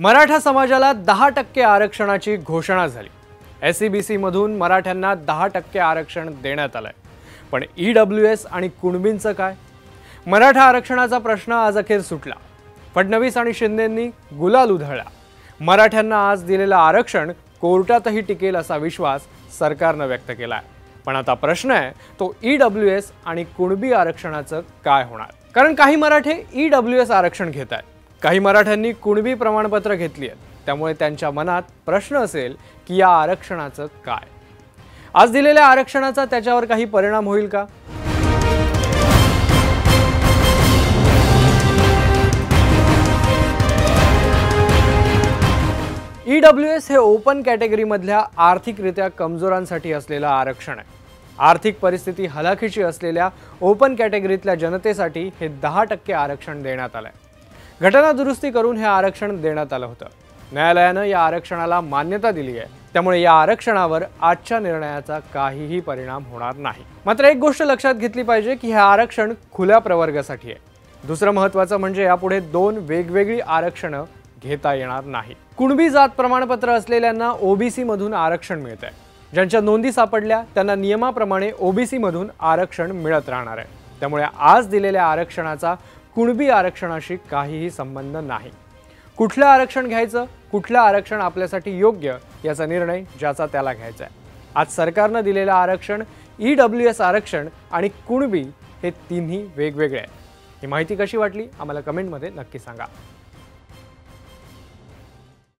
मराठा समाजाला दहा टक्के आरक्षणाची घोषणा झाली. एस सी बी सीमधून मराठ्यांना दहा टक्के आरक्षण देण्यात आलं आहे पण ई डब्ल्यू एस आणि कुणबींचं काय? मराठा आरक्षणाचा प्रश्न आज अखेर सुटला. फडणवीस आणि शिंदेंनी गुलाल उधळला. मराठ्यांना आज दिलेलं आरक्षण कोर्टातही टिकेल असा विश्वास सरकारनं व्यक्त केला आहे पण आता प्रश्न आहे तो ई डब्ल्यू एस आणि कुणबी आरक्षणाचं काय होणार? कारण काही मराठे ई डब्ल्यू एस आरक्षण घेत आहेत काही मराठ्यांनी कुणबी प्रमाणपत्र घेतली आहेत. त्यामुळे त्यांच्या मनात प्रश्न असेल की या आरक्षणाचं काय? आज दिलेल्या आरक्षणाचा त्याच्यावर काही परिणाम होईल का? ई डब्ल्यू एस हे ओपन कॅटेगरीमधल्या आर्थिकरित्या कमजोरांसाठी असलेलं आरक्षण आहे. आर्थिक परिस्थिती हलाखीची असलेल्या ओपन कॅटेगरीतल्या जनतेसाठी हे दहा टक्के आरक्षण देण्यात आलं आहे घटना दुरुस्ती करून हे आरक्षण देण्यात आलं होतं. न्यायालयानं या आरक्षणाला मान्यता दिली आहे. त्यामुळे या आरक्षणावर आजच्या निर्णयाचा काहीही परिणाम होणार नाही. मात्र एक गोष्ट लक्षात घेतली पाहिजे की हे आरक्षण खुल्या प्रवर्गासाठी आहे. दुसरं महत्त्वाचं म्हणजे यापुढे दोन वेगवेगळी आरक्षणं घेता येणार नाही. कुणबी जात प्रमाणपत्र असलेल्यांना ओबीसी मधून आरक्षण मिळत आहे ज्यांच्या नोंदी सापडल्या त्यांना नियमाप्रमाणे ओबीसी मधून आरक्षण मिळत राहणार आहे. त्यामुळे आज दिलेल्या आरक्षणाचा कुणबी आरक्षणाशी काहीही संबंध नाही. कुठलं आरक्षण घ्यायचं? कुठलं आरक्षण आपल्यासाठी योग्य? याचा निर्णय ज्याचा त्याला घ्यायचा आहे. आज सरकारनं दिलेलं आरक्षण ई डब्ल्यू एस आरक्षण आणि कुणबी हे तिन्ही वेगवेगळे आहे ही माहिती कशी वाटली? आम्हाला कमेंटमध्ये नक्की सांगा.